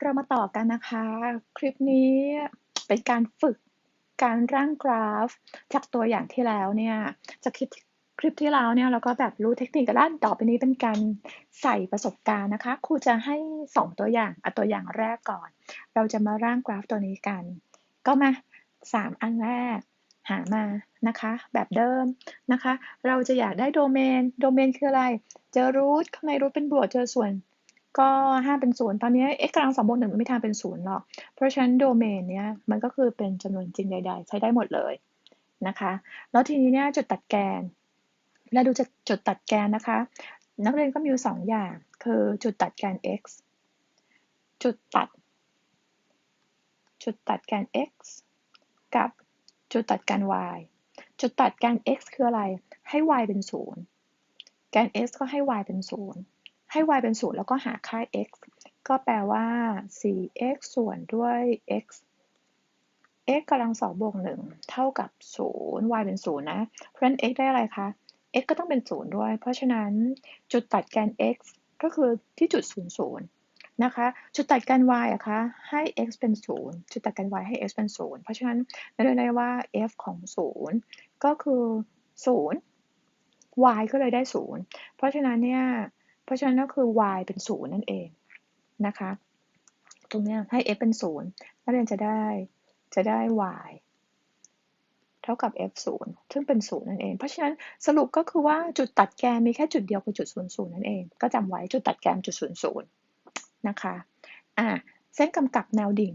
เรามาต่อกันนะคะ คลิปนี้เป็นการฝึกการร่างกราฟ จากตัวอย่างที่แล้วเนี่ยจากคลิปคลิปที่แล้วเนี่ยเราก็แบบรู้เทคนิคกันแล้วต่อไปนี้เป็นการใส่ประสบการณ์นะคะครูจะให้สองตัวอย่างเอาตัวอย่างแรกก่อน เราจะมาร่างกราฟตัวนี้กัน ก็มาสามอันแรกหามานะคะ แบบเดิมนะคะ เราจะอยากได้โดเมน โดเมนคืออะไร เจอรูทข้างในรูทเป็นบวกเจอส่วน ก็ห้าเป็นศูนย์ตอนนี้ x กำลังสองบวกหนึ่งไม่ทางเป็นศูนย์หรอก เพราะฉะนั้นโดเมนเนี้ยมันก็คือเป็นจำนวนจริงใด ๆ ใช้ได้หมดเลยนะคะ แล้วทีนี้เนี่ยจุดตัดแกนแล้วดูจะจุดตัดแกนนะคะ นักเรียนก็มีอยู่สองอย่าง คือจุดตัดแกน x จุดตัด จุดตัดแกน x กับจุดตัดแกน y จุดตัดแกน x คืออะไร ให้ y เป็นศูนย์แกน x ก็ให้ y เป็นศูนย์ ให้ y เป็นศูนย์แล้วก็หาค่า x ก็แปลว่า 4x ส่วนด้วย x x กำลังสองบวกหนึ่งเท่ากับศูนย์ y เป็นศูนย์นะ เพราะฉะนั้น x ได้อะไรคะ x ก็ต้องเป็นศูนย์ด้วย เพราะฉะนั้นจุดตัดแกน x ก็คือที่จุดศูนย์ศูนย์นะคะ จุดตัดแกน y อะคะ ให้ x เป็นศูนย์จุดตัดแกน y ให้ x เป็นศูนย์เพราะฉะนั้นเราเรียกได้ว่า f ของศูนย์ก็คือศูนย์ y ก็เลยได้ศูนย์เพราะฉะนั้นเนี่ย เพราะฉะนั้นก็คือ y เป็นศูนย์นั่นเองนะคะ ตรงนี้ให้ f เป็นศูนย์นักเรียนจะได้จะได้ y เท่ากับ f ศูนย์ซึ่งเป็นศูนย์นั่นเอง เพราะฉะนั้นสรุปก็คือว่าจุดตัดแกนมีแค่จุดเดียวคือจุดศูนย์ศูนย์นั่นเอง ก็จำไว้จุดตัดแกนจุดศูนย์ศูนย์นะคะอ่าเส้นกำกับแนวดิ่ง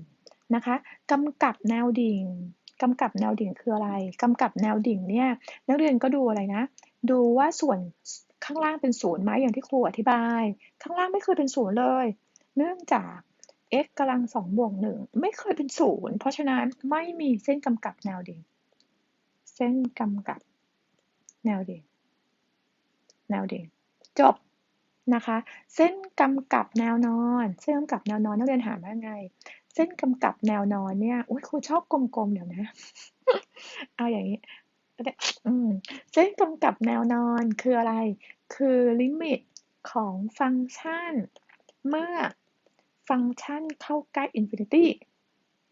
นะคะกำกับแนวดิ่งกำกับแนวดิ่งคืออะไรกำกับแนวดิ่งเนี่ยนักเรียนก็ดูอะไรนะ ดูว่าส่วน ข้างล่างเป็นศูนย์ไหมอย่างที่ครูอธิบาย ข้างล่างไม่เคยเป็นศูนย์เลย เนื่องจาก x กำลังสองบวกหนึ่งไม่เคยเป็นศูนย์เพราะฉะนั้นไม่มีเส้นกำกับแนวดิ่งเส้นกำกับแนวดิ่งแนวดิ่งจบนะคะ เส้นกำกับแนวนอน เส้นกำกับแนวนอนนักเรียนหาว่าไง เส้นกำกับแนวนอนเนี่ยอุ้ยครูชอบกลมๆเดี๋ยวนะ เอาอย่างนี้ เส้นกำกับแนวนอนคืออะไร คือลิมิตของฟังก์ชัน เมื่อฟังก์ชันเข้าใกล้อินฟินิตี้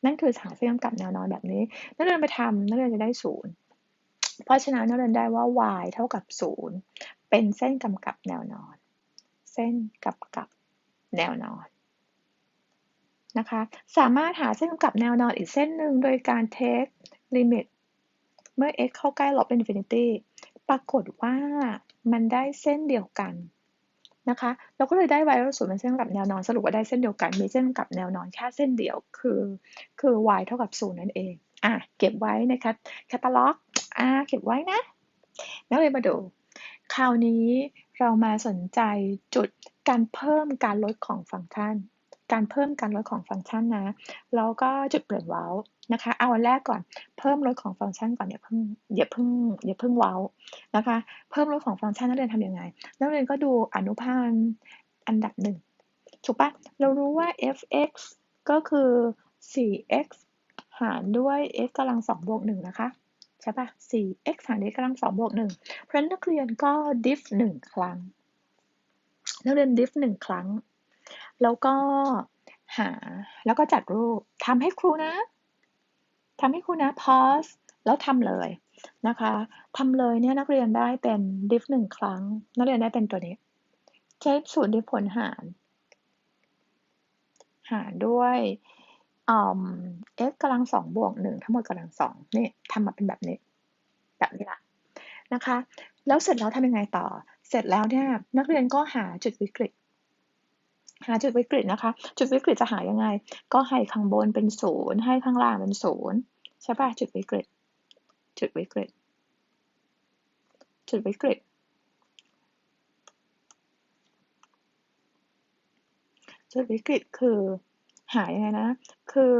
นั่นคือหาเส้นกำกับแนวนอนแบบนี้นักเรียนไปทำนักเรียนจะได้ศูนย์เพราะฉะนั้นนักเรียนได้ว่า y เท่ากับศูนย์เป็นเส้นกำกับแนวนอน เส้นกำกับแนวนอนนะคะ สามารถหาเส้นกำกับแนวนอนอีกเส้นหนึ่งโดยการ take limit มื่อ x เข้าใกล้ลบ infinity ปรากฏว่ามันได้เส้นเดียวกันนะคะเราก็เลยได้ y ศูนย์เป็นเส้นกับแนวนอนสรุปว่าได้เส้นเดียวกันมีเส้นกับแนวนอนแค่เส้นเดียวคือคือ y เท่ากับศูนย์นั่นเองอะเก็บไว้นะคะแคตตาล็อกอะเก็บไว้นะแล้วเลยมาดู คราวนี้เรามาสนใจจุดการเพิ่มการลดของฟังก์ชัน การเพิ่มการลดของฟังก์ชันนะแล้วก็จุดเปลี่ยนเว้า นะคะ เอาอันแรกก่อน เพิ่มลดของฟังก์ชันก่อนอย่าเพิ่งอย่าเพิ่งอย่าเพิ่งเว้านะคะ เพิ่มลดของฟังก์ชันนักเรียนทำยังไง นักเรียนก็ดูอนุพันธ์อันดับหนึ่งถูกปะเรารู้ว่า f(x) ก็คือ 4x หารด้วย x กำลัง2บวก1นะคะ ใช่ปะ 4x หารด้วยกำลัง2บวก1เพราะฉะนั้นนักเรียนก็ diff 1 ครั้ง นักเรียน diff 1 ครั้ง แล้วก็หา แล้วก็จัดรูปทำให้ครูนะ ทำให้คุณนะ pause แล้วทำเลยนะคะทำเลยเนี่ยนักเรียนได้เป็น diff หนึ่งครั้ง นักเรียนได้เป็นตัวนี้ ใช้สูตร diff ผลหาร หารด้วย x กำลังสองบวกหนึ่งทั้งหมดกำลังสองนี่ทำมาเป็นแบบนี้ แบบนี้ละนะคะ แล้วเสร็จแล้วทำยังไงต่อ เสร็จแล้วเนี่ยนักเรียนก็หาจุดวิกฤต หาจุดวิกฤตนะคะ จุดวิกฤตจะหายังไง ก็ให้ข้างบนเป็นศูนย์ให้ข้างล่างเป็นศูนย์ใช่ป่ะจุดวิกฤต จุดวิกฤต จุดวิกฤต จุดวิกฤตคือหายยังไงนะ คือ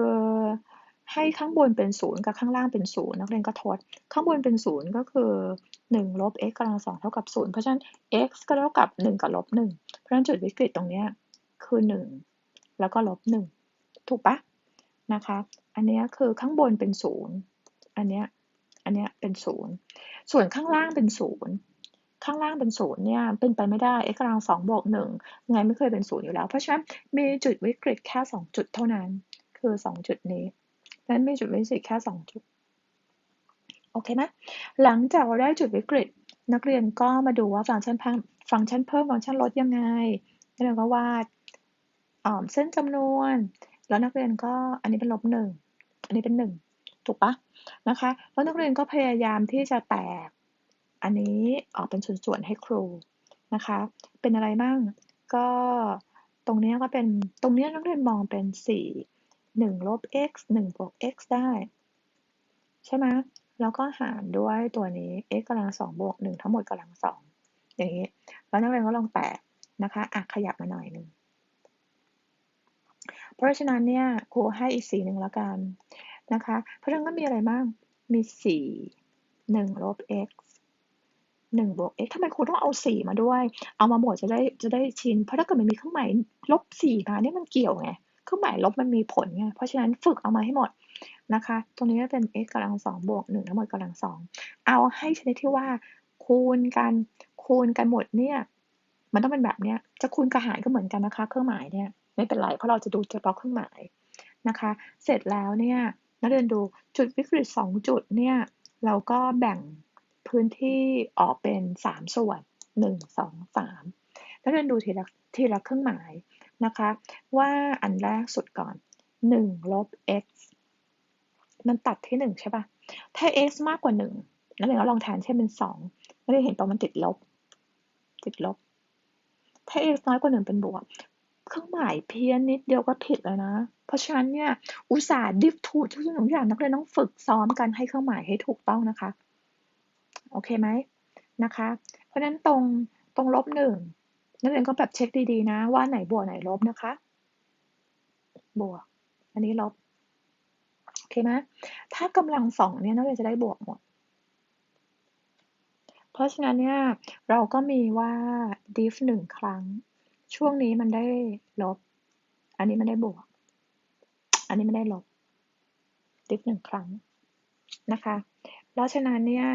ให้ข้างบนเป็นศูนย์กับข้างล่างเป็นศูนย์นักเรียนก็ทด ข้างบนเป็นศูนย์ก็คือ1ลบ x กำลังสองเท่ากับศูนย์เพราะฉะนั้น x ก็เท่ากับ 1 กับลบ1เพราะฉะนั้นจุดวิกฤตตรงนี้ คือ 1 แล้วก็ลบ1ถูกปะนะคะ อันนี้คือข้างบนเป็นศูนย์อันเนี้ย อันเนี้ยเป็นศูนย์ส่วนข้างล่างเป็นศูนย์ข้างล่างเป็นศูนย์เนี่ยเป็นไปไม่ได้ x กำลังสองบวกหนึ่งไงไม่เคยเป็นศูนย์อยู่แล้ว เพราะฉะนั้นมีจุดวิกฤตแค่สองจุดเท่านั้น คือสองจุดนี้นั้นมีจุดวิกฤตแค่สองจุดโอเคไหมหลังจากเราได้จุดวิกฤต นักเรียนก็มาดูว่าฟังก์ชันพังฟังก์ชันเพิ่มฟังก์ชันลดยังไงนักเรียนก็วาด เส้นจำนวน แล้วนักเรียนก็อันนี้เป็นลบหนึ่งอันนี้เป็นหนึ่งถูกปะนะคะแล้วนักเรียนก็พยายามที่จะแตก อันนี้ออกเป็นส่วนๆให้ครูนะคะ เป็นอะไรบ้างก็ตรงนี้ก็เป็นตรงนี้นักเรียนมองเป็น 4 1ลบ x 1บวก x ได้ ใช่ไหมแล้วก็หารด้วยตัวนี้ x กำลัง2บวก1ทั้งหมดกำลัง2อย่างนี้ แล้วนักเรียนก็ลองแตกนะคะอะขยับมาหน่อยหนึ่ง เพราะฉะนั้นเนี่ยครูให้อีกสีหนึ่งแล้วกันนะคะ เพราะฉะนั้นก็มีอะไรบ้าง มี 4 1ลบ x 1บวก x ทำไมครูต้องเอา 4 มาด้วย เอามาหมดจะได้จะได้ชิน เพราะถ้าเกิดมันมีเครื่องหมายลบ 4 มาเนี่ยมันเกี่ยวไง เครื่องหมายลบมันมีผลไง เพราะฉะนั้นฝึกเอามาให้หมดนะคะ ตรงนี้จะเป็น x กำลัง2บวก1ทั้งหมดกำลัง2เอาให้ชนิดที่ว่า คูณกันคูณกันหมดเนี่ย มันต้องเป็นแบบเนี้ย จะคูณกับหารก็เหมือนกันนะคะ เครื่องหมายเนี่ย ไม่เป็นไร เพราะเราจะดูเฉพาะเครื่องหมายนะคะ เสร็จแล้วเนี่ยนักเรียนดูจุดวิกฤต 2 จุดเนี่ยเราก็แบ่งพื้นที่ออกเป็น 3 ส่วน 1 2 3นักเรียนดูทีละทีละเครื่องหมายนะคะ ว่าอันแรกสุดก่อน1ลบ x มันตัดที่ 1 ใช่ปะถ้า x มากกว่า 1นักเรียนก็ลองแทนเช่นเป็น2นักเรียนเห็นตรงมันติดลบ ติดลบ ถ้า x น้อยกว่า 1 เป็นบวก เครื่องหมายเพี้ยนนิดเดียวก็ผิดแล้วนะ เพราะฉะนั้นเนี่ย อุตส่าห์ดิฟถูกทุกอย่างนักเรียนต้องฝึกซ้อมกันให้เครื่องหมายให้ถูกต้องนะคะ โอเคไหมนะคะ เพราะฉะนั้นตรงตรงลบหนึ่งนักเรียนก็แบบเช็คดีๆนะ ว่าไหนบวกไหนลบนะคะ บวก อันนี้ลบ โอเคไหมถ้ากำลังสองเนี่ยนักเรียนจะได้บวกหมด เพราะฉะนั้นเนี่ยเราก็มีว่า diff หนึ่งครั้ง ช่วงนี้มันได้ลบ อันนี้มันได้บวก อันนี้ไม่ได้ลบ diff หนึ่งครั้งนะคะ แล้วฉะนั้นเนี่ย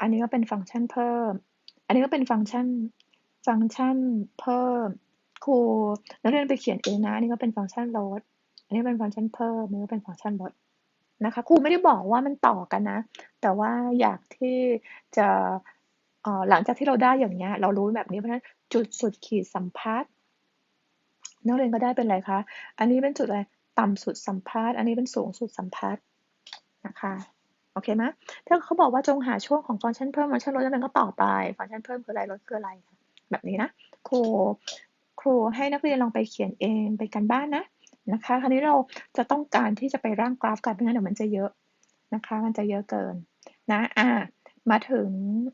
อันนี้ก็เป็นฟังก์ชันเพิ่ม อันนี้ก็เป็นฟังก์ชัน ฟังก์ชันเพิ่ม ครูนักเรียนไปเขียนเองนะ อันนี้ก็เป็นฟังก์ชันลด อันนี้เป็นฟังก์ชันเพิ่มอันนี้ก็เป็นฟังก์ชันลดนะคะ ครูไม่ได้บอกว่ามันต่อกันนะ แต่ว่าอยากที่จะหลังจากที่เราได้อย่างเงี้ย เรารู้แบบนี้เพราะฉะนั้น จุดสุดขีดสัมพัทธ์นักเรียนก็ได้เป็นอะไรคะ อันนี้เป็นจุดอะไร ต่ำสุดสัมพัทธ์อันนี้เป็นสูงสุดสัมพัทธ์นะคะ โอเคไหมถ้าเขาบอกว่าจงหาช่วงของฟังก์ชันเพิ่มฟังก์ชันลดนักเรียนก็ต่อไป ฟังก์ชันเพิ่มคืออะไร ลดคืออะไร แบบนี้นะ ครูครูให้นักเรียนลองไปเขียนเองไปกันบ้านนะนะคะ คราวนี้เราจะต้องการที่จะไปร่างกราฟกันไม่งั้นเดี๋ยวมันจะเยอะนะคะ มันจะเยอะเกินนะ อ่า มาถึง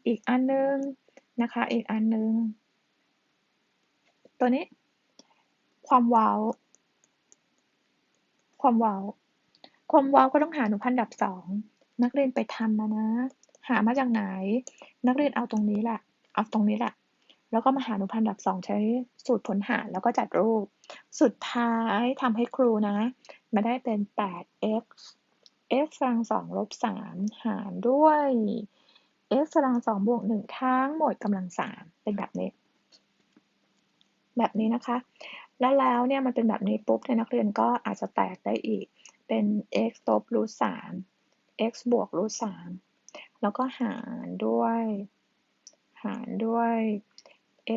อีกอันนึงนะคะ อีกอันนึง ตัวนี้ ความว้าว ความว้าว ความว้าวก็ต้องหาหนุพันดับสอง นักเรียนไปทำนะนะ หามาจากไหน นักเรียนเอาตรงนี้แหละ เอาตรงนี้แหละ แล้วก็มาหาหนุพันดับสองใช้สูตรผลหารแล้วก็จัดรูป สุดท้ายทำให้ครูนะ มาได้เป็น 8x x กำลังสองลบสามหารด้วย x กำลังสองบวกหนึ่งทั้งหมดกำลังสามเป็นแบบนี้ แบบนี้นะคะ แล้วแล้วเนี่ยมันเป็นแบบนี้ปุ๊บเนี่ยนักเรียนก็อาจจะแตกได้อีก เป็น x ลบรูทสาม x บวกรูทสามแล้วก็หารด้วย หารด้วย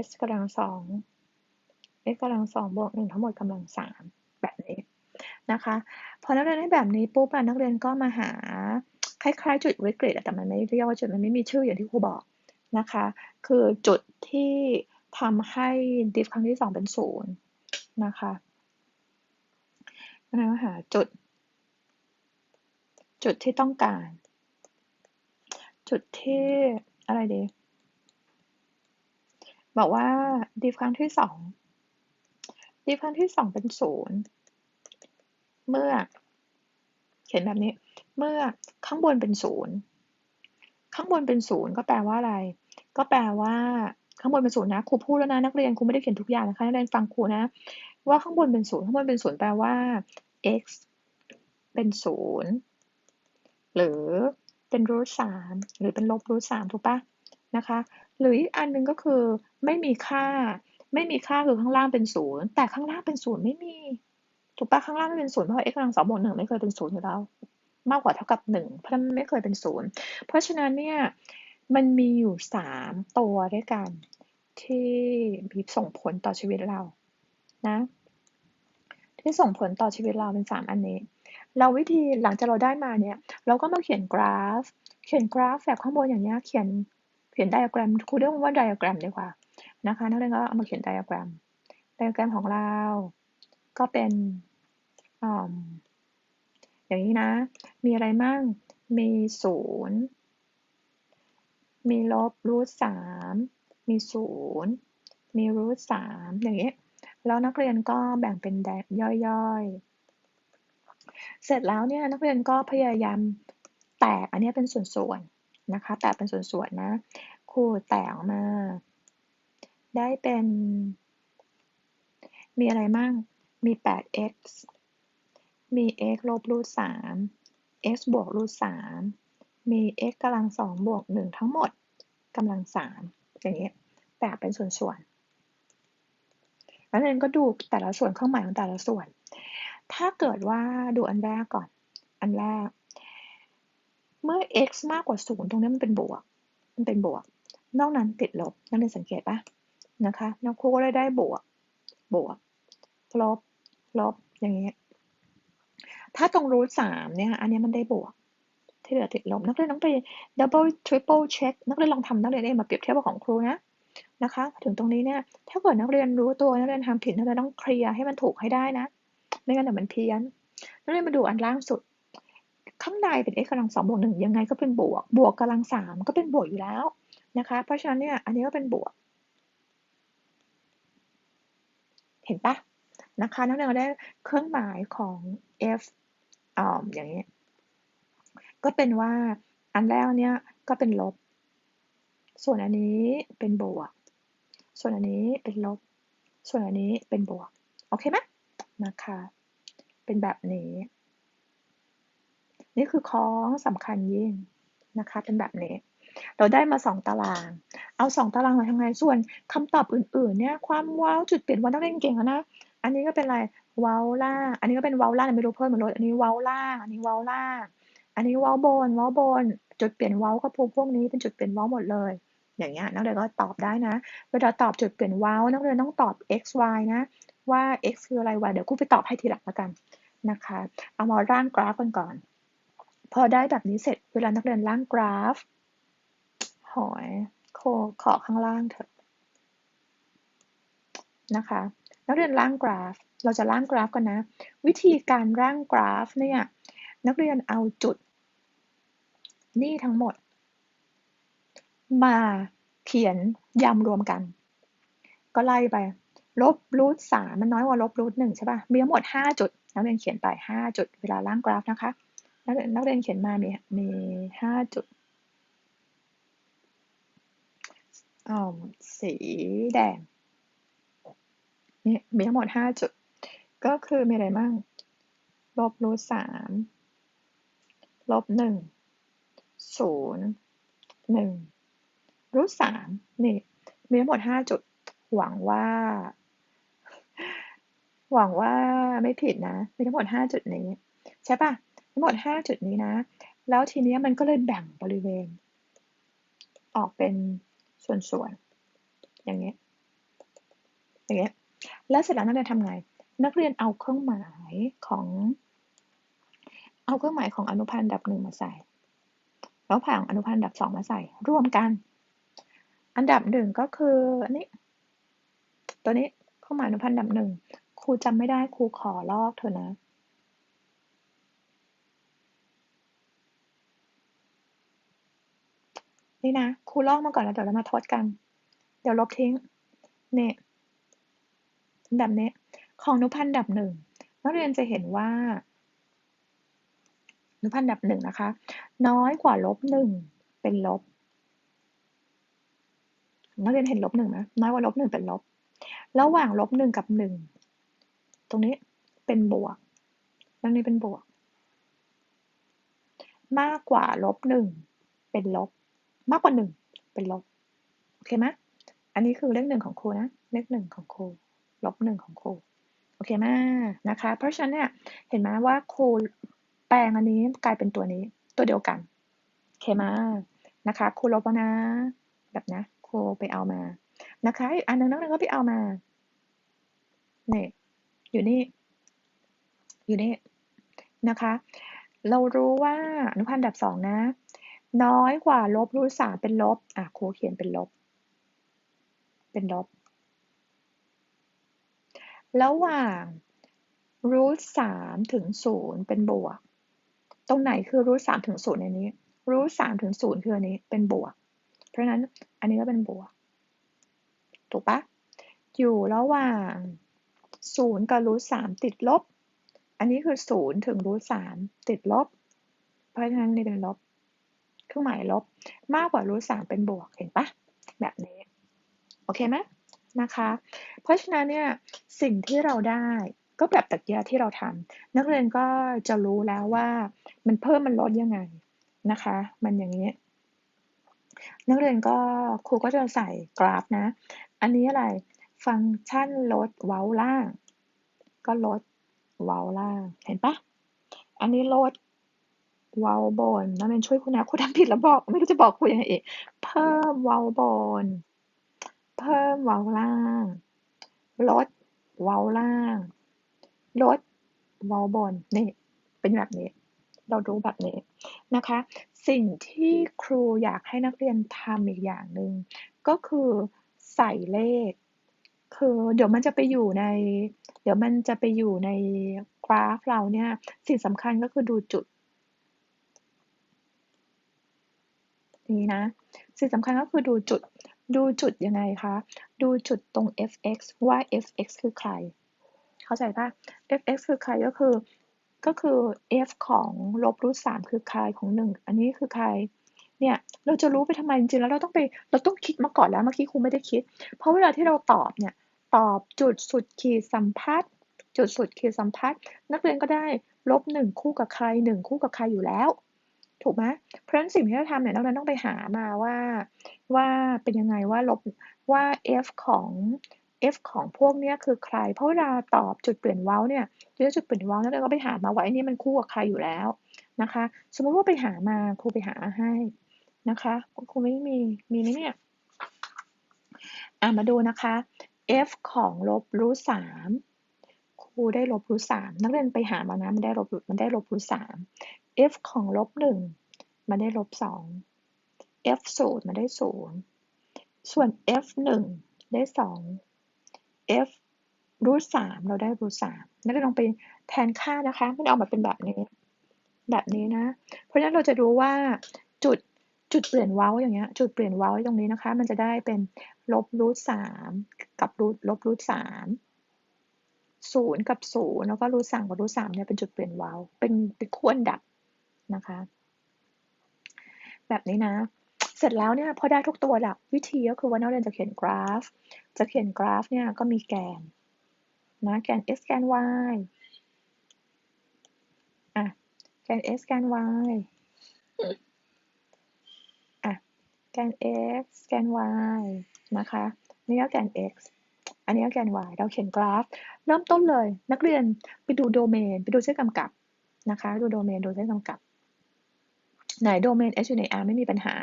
x กำลังสอง x กำลังสองบวกหนึ่งทั้งหมดกำลังสามแบบนี้นะคะพอนักเรียนได้แบบนี้ปุ๊บนักเรียนก็มาหาคล้ายๆ จุดวิกฤตแต่มันไม่เรียกว่าจุดมันไม่มีชื่ออย่างที่ครูบอกนะคะ คือจุดที่ ทำให้ดิฟครั้งที่สองเป็นศูนย์นะคะนักเรียนหาจุด จุดที่ต้องการ จุดที่อะไรดี บอกว่าดิฟครั้งที่สองดิฟครั้งที่สองเป็นศูนย์เมื่อ เขียนแบบนี้ เมื่อข้างบนเป็นศูนย์ข้างบนเป็นศูนย์ก็แปลว่าอะไร ก็แปลว่า ข้างบนเป็นศูนย์นะครูพูดแล้วนะนักเรียนครูไม่ได้เขียนทุกอย่างนะคะนักเรียนฟังครูนะ ว่าข้างบนเป็นศูนย์ข้างบนเป็นศูนย์แปลว่า x เป็นศูนย์หรือเป็นรูทสามหรือเป็นลบรูทสามถูกปะนะคะ หรืออีกอันหนึ่งก็คือไม่มีค่า ไม่มีค่าคือข้างล่างเป็นศูนย์แต่ข้างล่างเป็นศูนย์ไม่มีถูกปะข้างล่างไม่เป็นศูนย์เพราะ x กำลังสองบวกหนึ่งไม่เคยเป็นศูนย์อยู่แล้วมากกว่าเท่ากับหนึ่งเพราะฉะนั้นไม่เคยเป็นศูนย์เพราะฉะนั้นเนี่ย มันมีอยู่สามตัวด้วยกัน ที่มีส่งผลต่อชีวิตเรานะ ที่ส่งผลต่อชีวิตเราเป็นสามอันนี้ เราวิธีหลังจากเราได้มาเนี่ย เราก็มาเขียนกราฟ เขียนกราฟแบบข้างบนอย่างนี้เขียนเขียนไดอะแกรมครูเรียกว่าไดอะแกรมดีกว่านะคะนักเรียนก็เอามาเขียนไดอะแกรมไดอะแกรมของเรา ก็เป็นออย่างนี้นะ มีอะไรมั่ง มีศูนย์ มีลบรูทสามมีศูนย์มีรูทสามอย่างนี้แล้วนักเรียนก็แบ่งเป็นแดย่อยๆ เสร็จแล้วเนี่ยนักเรียนก็พยายามแตกอันนี้เป็นส่วนๆนะคะ แตกเป็นส่วนๆนะครูแตกออกมา ได้เป็น มีอะไรมั่ง มี 8x มี x ลบรูทสาม x บวกรูทสา มี x กำลังสองบวกหนึ่งทั้งหมดกำลังสามอย่างนี้แตกเป็นส่วนๆแล้วเรนก็ดูแต่ละส่วนเครื่องหมายของแต่ละส่วน ถ้าเกิดว่าดูอันแรกก่อน อันแรก เมื่อ x มากกว่าศูนย์ตรงนี้มันเป็นบวก มันเป็นบวก นอกนั้นติดลบนักเรียนสังเกตปะนะคะนักครูก็ได้ได้บวก บวก ลบ ลบ อย่างนี้ยถ้าตรงรูทสามเนี่ย อันนี้มันได้บวก ที่เหลือติดลบนักเรียนต้องไป double triple check นักเรียนลองทำนักเรียนเองมาเปรียบเทียบกับของครูนะนะคะ ถึงตรงนี้เนี่ยถ้าเกิดนักเรียนรู้ตัวนักเรียนทำผิดนักเรียนต้องเคลียร์ให้มันถูกให้ได้นะ ไม่งั้นเดี๋ยวมันเพี้ยนนักเรียนมาดูอันล่างสุด ข้างในเป็น x กำลังสองบวกหนึ่งยังไงก็เป็นบวก บวกกำลังสามก็เป็นบวกอยู่แล้วนะคะ เพราะฉะนั้นเนี่ยอันนี้ก็เป็นบวก เห็นปะนะคะนักเรียนก็ได้เครื่องหมายของ f อ่าอย่างนี้ ก็เป็นว่าอันแรกเนี่ยก็เป็นลบ ส่วนอันนี้เป็นบวก ส่วนอันนี้เป็นลบ ส่วนอันนี้เป็นบวก โอเคไหมนะคะ เป็นแบบนี้ นี่คือของสำคัญยิ่งนะคะ เป็นแบบนี้ เราได้มาสองตาราง เอาสองตารางมาทำไง ส่วนคำตอบอื่นๆ เนี่ย ความว้าวจุดเปลี่ยนวันต้องเล่นเก่งนะ อันนี้ก็เป็นอะไรว้าวล่าอันนี้ก็เป็นว้าวล่าไม่รู้เพิ่มหรือลดอันนี้ว้าวล่าอันนี้ว้าวล่า อันนี้ว้าบนว้าบน จุดเปลี่ยนว้าก็พวกพวกนี้เป็นจุดเปลี่ยนว้าหมดเลย อย่างเงี้ยนักเรียนก็ตอบได้นะ เวลาตอบจุดเปลี่ยนว้านักเรียนต้องตอบ x y นะ ว่า x คืออะไร y เดี๋ยวครูไปตอบให้ทีหลังล้วกันนะคะ เอามาร่างกราฟกันก่อน พอได้แบบนี้เสร็จเวลานักเรียนร่างกราฟ หอยโคขอข้างล่างเถอะนะคะ นักเรียนร่างกราฟ เราจะร่างกราฟกันนะ วิธีการร่างกราฟเนี่ยนักเรียนเอาจุด นี่ทั้งหมด มาเขียนยำรวมกัน ก็ไล่ไป ลบรูทสามมันน้อยกว่าลบรูทหนึ่งใช่ปะ่ะ มีทั้งหมดห้าจุด นักเรียนเขียนไปห้าจุด เวลาล่างกราฟนะคะ นักเรียนนักเรียนเขียนมามีมีห้าจุดอ๋อสีแดงนี่มีทั้งหมดห้าจุด ก็คือมีอะไรบ้าง ลบรูทสาม ลบหนึ่ง ศูนย์หนึ่งรูทสามนี่ มีทั้งหมดห้าจุด หวังว่า หวังว่าไม่ผิดนะ มีทั้งหมดห้าจุดนี้ ใช่ปะทั้งหมดห้าจุดนี้นะ แล้วทีนี้มันก็เลยแบ่งบริเวณ ออกเป็นส่วนๆ อย่างเงี้ย อย่างเงี้ย แล้วเสร็จแล้วนักเรียนทำไง นักเรียนเอาเครื่องหมายของ เอาเครื่องหมายของอนุพันธ์ดับหนึ่งมาใส่ แล้วผ่าอนุพันธ์อันดับสองมาใส่ร่วมกัน อันดับหนึ่งก็คืออันนี้ ตัวนี้เข้ามาอนุพันธ์อันดับหนึ่งครูจำไม่ได้ครูขอลอกเธอะนะนี่นะครูลอกมาก่อนแล้วเดี๋ยวเรามาทดกัน เดี๋ยวลบทิ้งเนี่ยแบบนี้ของอนุพันธ์อันดับหนึ่งนักเรียนจะเห็นว่า อนุพันธ์ดับหนึ่งนะคะ น้อยกว่าลบหนึ่งเป็นลบนักเรียนเห็นลบหนึ่งไหมน้อยกว่าลบหนึ่งเป็นลบ ระหว่างลบหนึ่งกับหนึ่งตรงนี้เป็นบวกตรงนี้เป็นบวก มากกว่าลบหนึ่งเป็นลบ มากกว่าหนึ่งเป็นลบโอเคไหมอันนี้คือเลขหนึ่งของครูนะเลขหนึ่งของครูลบหนึ่งของครูโอเคไหมนะคะ เพราะฉะนั้นเนี่ยเห็นไหมว่าครู แปลงอันนี้กลายเป็นตัวนี้ตัวเดียวกันเคไหมนะคะครูลบนะ แบบนะครูไปเอามานะคะอันนึงนักเรียนก็ไปเอามาเนี่ยอยู่นี่ อยู่นี่นะคะ เรารู้ว่าอนุพันธ์ดับสองนะ น้อยกว่าลบรูทสามเป็นลบอะครูเขียนเป็นลบ เป็นลบ ระหว่างรูทสามถึงศูนย์เป็นบวก ตรงไหนคือรูทสามถึงศูนย์ในนี้รูทสามถึงศูนย์คืออันนี้เป็นบวก เพราะฉะนั้นอันนี้ก็เป็นบวก ถูกปะอยู่ระหว่างศูนย์กับรูทสามติดลบ อันนี้คือศูนย์ถึงรูทสามติดลบ เพราะฉะนั้นนี่เป็นลบ เครื่องหมายลบ มากกว่ารูทสามเป็นบวกเห็นปะแบบนี้ โอเคไหมนะคะ เพราะฉะนั้นเนี่ยสิ่งที่เราได้ ก็แบบตะเกียที่เราทำนักเรียนก็จะรู้แล้วว่ามันเพิ่มมันลดยังไงนะคะ มันอย่างนี้ นักเรียนก็ครูก็จะใส่กราฟนะ อันนี้อะไรฟังก์ชันลดเว้าล่าง ก็ลดเว้าล่างเห็นปะอันนี้ลดเว้าบนนักเรียนช่วยคุณนะคุณทำผิดแล้วบอก ไม่รู้จะบอกคุณยังไงอีกเพิ่มเว้าบน เพิ่มเว้าล่าง ลดเว้าล่าง ลดเว้าบนนี่เป็นแบบนี้ เรารู้แบบนี้นะคะ สิ่งที่ครูอยากให้นักเรียนทำอีกอย่างหนึ่งก็คือใส่เลข คือเดี๋ยวมันจะไปอยู่ใน เดี๋ยวมันจะไปอยู่ในกราฟเราเนี่ย สิ่งสำคัญก็คือดูจุดนี้นะ สิ่งสำคัญก็คือดูจุด ดูจุดยังไงคะ ดูจุดตรง fx ว่า fx คือใคร เข้าใจป่ะ fx คือใครก็คือ ก็คือ f ของลบรูทสามคือใครของหนึ่งอันนี้คือใครเนี่ยเราจะรู้ไปทำไมจริงๆแล้วเราต้องไปเราต้องคิดมาก่อนแล้วเมื่อกี้ครูไม่ได้คิด เพราะเวลาที่เราตอบเนี่ยตอบจุดสุดขีดสัมพัทธ์จุดสุดขีดสัมพัทธ์นักเรียนก็ได้ลบหนึ่งคู่กับใครหนึ่งคู่กับใครอยู่แล้ว ถูกไหมเพราะฉะนั้นสิ่งที่เราทำเนี่ยนักเรียนต้องไปหามาว่าว่าเป็นยังไงว่าลบว่า f ของ f ของพวกเนี้ยคือใคร เพราะเวลาตอบจุดเปลี่ยนเว้าเนี่ยจุดเปลี่ยนเว้านักเรียนก็ไปหามาว่าไอ้นี่มันคู่กับใครอยู่แล้วนะคะ สมมุติว่าไปหามาครูไปหาให้นะคะครูไม่มีมีไหมเนี่ยอะมาดูนะคะ f ของลบรูทสามครูได้ลบรูทสามนักเรียนไปหามานะมันได้ลบมันได้ลบรูทสาม f ของลบหนึ่งมันได้ลบสอง f ศูนย์มันได้ศูนย์ส่วน f หนึ่งได้สอง f รูทสามเราได้รูทสามนักเรียนลองไปแทนค่านะคะมันออกมาเป็นแบบนี้ แบบนี้นะ เพราะฉะนั้นเราจะรู้ว่าจุดจุดเปลี่ยนเว้าอย่างเงี้ยจุดเปลี่ยนเว้าตรงนี้นะคะ มันจะได้เป็นลบรูทสามกับรูทลบรูทสามศูนย์กับศูนย์แล้วก็รูทสามกับรูทสามเนี่ยเป็นจุดเปลี่ยนเว้าเป็นเป็นขั้วอันดับนะคะ แบบนี้นะ เสร็จแล้วเนี่ยพอได้ทุกตัวแล้ววิธีก็คือว่านักเรียนจะเขียนกราฟ จะเขียนกราฟเนี่ยก็มีแกนนะแกน x แกน y อะแกน x แกน y อะแกน x แกน y นะคะนี่ก็แกน x อันนี้ก็แกน y เราเขียนกราฟ เริ่มต้นเลย นักเรียนไปดูโดเมน ไปดูเส้นกำกับนะคะ ดูโดเมน ดูเส้นกำกับไหนโดเมน h อยู่ใน r ไม่มีปัญหา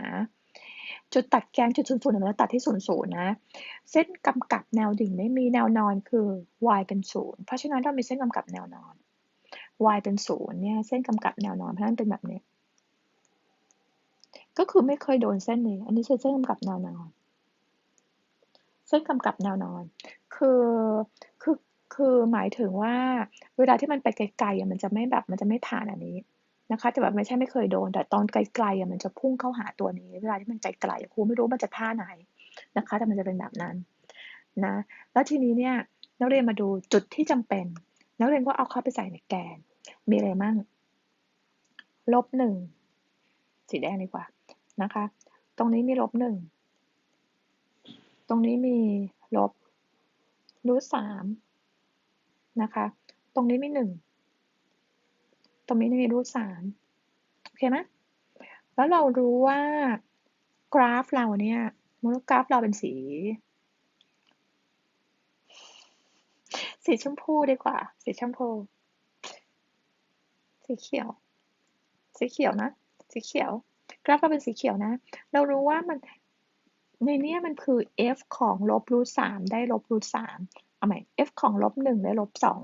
จุดตัดแกนจุดศูนย์ศูนย์มันตัดที่ศูนย์ศูนย์นะ เส้นกำกับแนวดิ่งไม่มีแนวนอนคือ y เป็นศูนย์เพราะฉะนั้นเรามีเส้นกำกับแนวนอน y เป็นศูนย์เนี่ยเส้นกำกับแนวนอนเพราะฉะนั้นเป็นแบบนี้ ก็คือไม่เคยโดนเส้นนี้ อันนี้คือเส้นกำกับแนวนอน เส้นกำกับแนวนอน คือคือคือหมายถึงว่า เวลาที่มันไปไกลๆมันจะไม่แบบมันจะไม่ผ่านอันนี้ นะคะแต่แบบไม่ใช่ไม่เคยโดน แต่ตอนไกลๆมันจะพุ่งเข้าหาตัวนี้ เวลาที่มันไกลๆครูไม่รู้มันจะท่าไหนนะคะ แต่มันจะเป็นแบบนั้นนะแล้วทีนี้เนี่ยนักเรียนมาดูจุดที่จำเป็นนักเรียนก็เอาเข้าไปใส่ในแกน มีอะไรมั่งลบหนึ่งสีแดงดีกว่านะคะ ตรงนี้มีลบหนึ่งตรงนี้มีลบรูทสามนะคะ ตรงนี้มีหนึ่ง ตรงนี้มีรูทสามโอเคไหมแล้วเรารู้ว่ากราฟเราเนี่ยมติกราฟเราเป็นสี สีชมพูดีกว่า สีชมพู สีเขียว สีเขียวนะ สีเขียว กราฟเราเป็นสีเขียวนะ เรารู้ว่ามันในนี้มันคือ f ของลบรูทสามได้ลบรูทสามเอาใหม่ f ของลบหนึ่งได้ลบสอง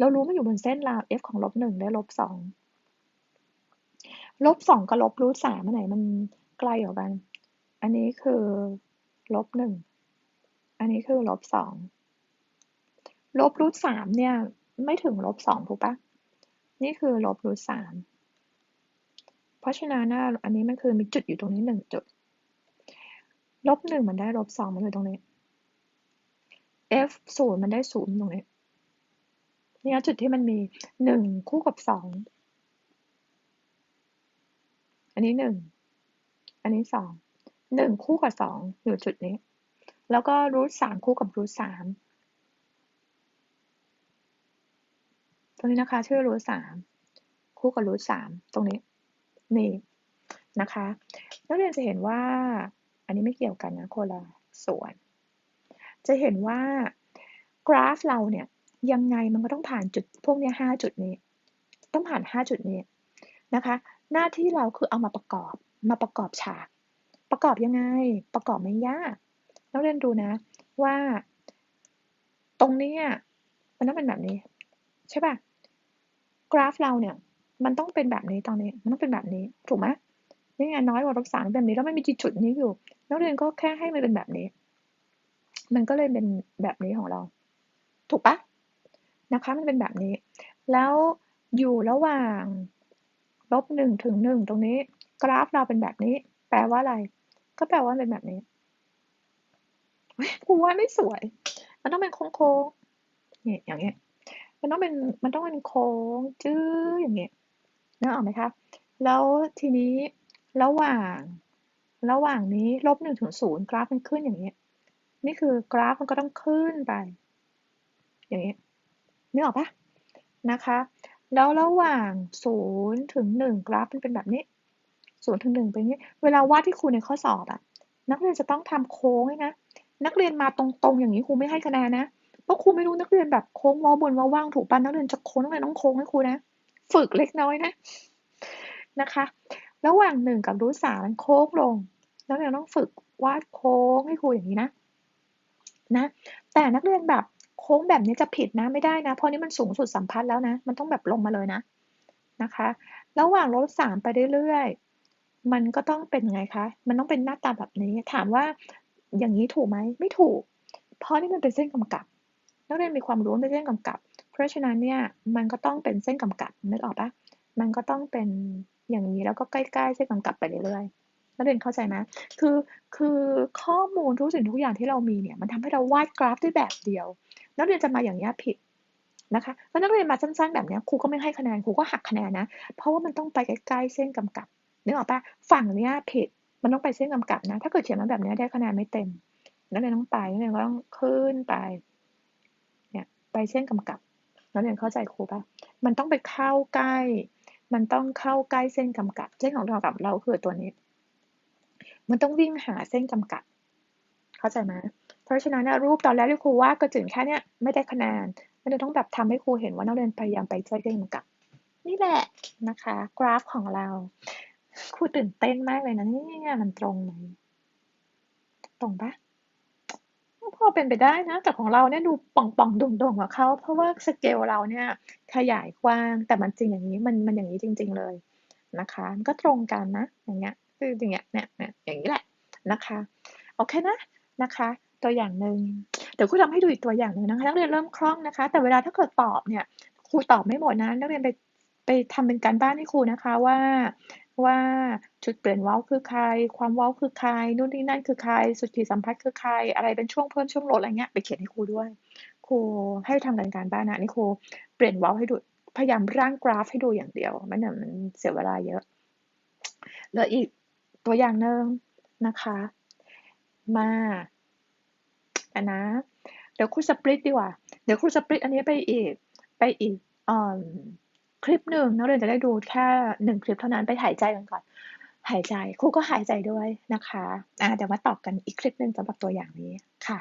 เรารู้มันอยู่บนเส้นราว f ของลบหนึ่งได้ลบสองลบสองกับลบรูทสามอันไหนมันใกลกว่ากัน อันนี้คือลบหนึ่ง อันนี้คือลบสอง ลบรูทสามเนี่ยไม่ถึงลบสองถูกปะนี่คือลบรูทสาม เพราะฉะนั้นอันนี้มันคือมีจุดอยู่ตรงนี้หนึ่งจุด ลบหนึ่งมันได้ลบสองมันอยู่ตรงนี้ f ศูนย์มันได้ศูนย์ตรงนี้ นี่ยจุดที่มันมีหนึ่งคู่กับสอง อันนี้หนึ่ง อันนี้สอง หนึ่งคู่กับสองอยู่จุดนี้ แล้วก็รูทสามคู่กับรูทสามตรงนี้นะคะ ชื่อรูทสามคู่กับรูทสามตรงนี้ นี่นะคะ นักเรียนจะเห็นว่า อันนี้ไม่เกี่ยวกันนะคนละส่วน จะเห็นว่ากราฟเราเนี่ย ยังไงมันก็ต้องผ่านจุดพวกนี้ห้าจุดนี้ ต้องผ่านห้าจุดนี้นะคะ หน้าที่เราคือเอามาประกอบมาประกอบฉาก ประกอบยังไง ประกอบไม่ยากนักเรียนดูนะว่า ตรงนี้มันต้องเป็นแบบนี้ ใช่ป่ะกราฟเราเนี่ย มันต้องเป็นแบบนี้ตรงนี้ มันต้องเป็นแบบนี้ ถูกไหมนี่ไงน้อยกว่าลบสามแบบนี้แล้วไม่มีจุดนี้อยู่นักเรียนก็แค่ให้มันเป็นแบบนี้ มันก็เลยเป็นแบบนี้ของเรา ถูกปะ นะคะ มันเป็นแบบนี้ แล้วอยู่ระหว่างลบหนึ่งถึงหนึ่งตรงนี้ กราฟเราเป็นแบบนี้ แปลว่าอะไร ก็แปลว่าเป็นแบบนี้กูว่าไม่สวย มันต้องเป็นโค้งๆนี่อย่างเงี้ย มันต้องเป็นมันต้องเป็นโค้งจื้ออย่างเงี้ยนึกออกไหมคะ แล้วทีนี้ระหว่างระหว่างนี้ลบหนึ่งถึงศูนย์กราฟมันขึ้นอย่างเงี้ย นี่คือกราฟมันก็ต้องขึ้นไป อย่างเงี้ย นึกออกปะนะคะ แล้วระหว่างศูนย์ถึงหนึ่งกราฟมันเป็นแบบนี้ศูนย์ถึงหนึ่งเป็นอย่างนี้ เวลาวาดที่ครูในข้อสอบอะนักเรียนจะต้องทำโค้งนะ นักเรียนมาตรงๆอย่างนี้ครูไม่ให้คะแนนนะ เพราะครูไม่รู้นักเรียนแบบโค้งวอบนวอว่างถูกปันนักเรียนจะโค้งนักเรียนต้องโค้งให้ครูนะ ฝึกเล็กน้อยนะนะคะ ระหว่างหนึ่งกับรูทสามมันโค้งลง นักเรียนต้องฝึกวาดโค้งให้ครูอย่างนี้นะนะ แต่นักเรียนแบบ โค้งแบบนี้จะผิดนะไม่ได้นะ เพราะนี้มันสูงสุดสัมพัทธ์แล้วนะ มันต้องแบบลงมาเลยนะนะคะ ระหว่างลบสามไปเรื่อยๆ มันก็ต้องเป็นไงคะ มันต้องเป็นหน้าตาแบบนี้ ถามว่าอย่างนี้ถูกไหมไม่ถูก เพราะนี่มันเป็นเส้นกำกับ นักเรียนมีความรู้เป็นเส้นกำกับ เพราะฉะนั้นเนี่ยมันก็ต้องเป็นเส้นกำกับนึกออกปะมันก็ต้องเป็นอย่างนี้แล้วก็ใกล้ๆเส้นกำกับไปเรื่อยๆนักเรียนเข้าใจไหมคือ คือข้อมูลทุกสิ่งทุกอย่างที่เรามีเนี่ย มันทำให้เราวาดกราฟได้แบบเดียว นักเรียนจะมาอย่างนี้ผิดนะคะแล้วนักเรียนมาสั้นๆแบบนี้ครูก็ไม่ให้คะแนนครูก็หักคะแนนนะ เพราะว่ามันต้องไปใกล้ๆเส้นกำกับนึกออกปะฝั่งเนี้ยผิดมันต้องไปเส้นกำกับนะ ถ้าเกิดเขียนมาแบบนี้ได้คะแนนไม่เต็มนักเรียนต้องไปนักเรียนก็ต้องขึ้นไปเนี่ยไปเส้นกำกับนักเรียนเข้าใจครูปะมันต้องไปเข้าใกล้ มันต้องเข้าใกล้เส้นกำกับ เส้นของเรากับเราคือตัวนี้ มันต้องวิ่งหาเส้นกำกับ เข้าใจไหม เพราะฉะนั้นรูปตอนแรกที่ครูวาดกระจึงแค่เนี้ยไม่ได้คะแนนนักเรียนต้องแบบทำให้ครูเห็นว่านักเรียนพยายามไปใกล้เส้นกำกับ นี่แหละนะคะ กราฟของเรา ครูตื่นเต้นมากเลยนะนี่มันตรงไหมตรงปะพอเป็นไปได้นะ แต่ของเราเนี่ยดูป่องป่องดุ่งดุ่งกว่าเขาเพราะว่าสเกลเราเนี่ยขยายกว้างแต่มันจริงอย่างนี้มันมันอย่างนี้จริง ๆเลยนะคะมันก็ตรงกันนะอย่างเงี้ยคืออย่างเงี้ยเนี่ยเนี่ยอย่างนี้แหละนะคะโอเคนะนะคะ ตัวอย่างหนึ่งเดี๋ยวครูทำให้ดูอีกตัวอย่างหนึ่งนะคะนักเรียนเริ่มคล่องนะคะ แต่เวลาถ้าเกิดตอบเนี่ยครูตอบไม่หมดนะนักเรียนไปไปทำเป็นการบ้านให้ครูนะคะว่าว่าจุดเปลี่ยนว้าวคือใคร ความว้าวคือใครนู่นนี่นั่นคือใคร สุดขีสัมพัทธ์คือใคร อะไรเป็นช่วงเพิ่มช่วงลดอะไรเงี้ยไปเขียนให้ครูด้วย ครูให้ทำการการบ้านนะนี่ครูเปลี่ยนว้าวให้ดูพยายามร่างกราฟให้ดูอย่างเดียวไม่นั้นมันเสียเวลาเยอะแล้วอีกตัวอย่างหนึ่งนะคะ มา อันนะ เดี๋ยวครูสปริตดีกว่า เดี๋ยวครูสปริตอันนี้ไปอีก ไปอีกอคลิปหนึ่งนักเรียนจะได้ดูแค่หนึ่งคลิปเท่านั้นไปหายใจกันก่อน หายใจครูก็หายใจด้วยนะคะอ่าเดี๋ยวมาต่อกันอีกคลิปหนึ่งสำหรับตัวอย่างนี้ค่ะ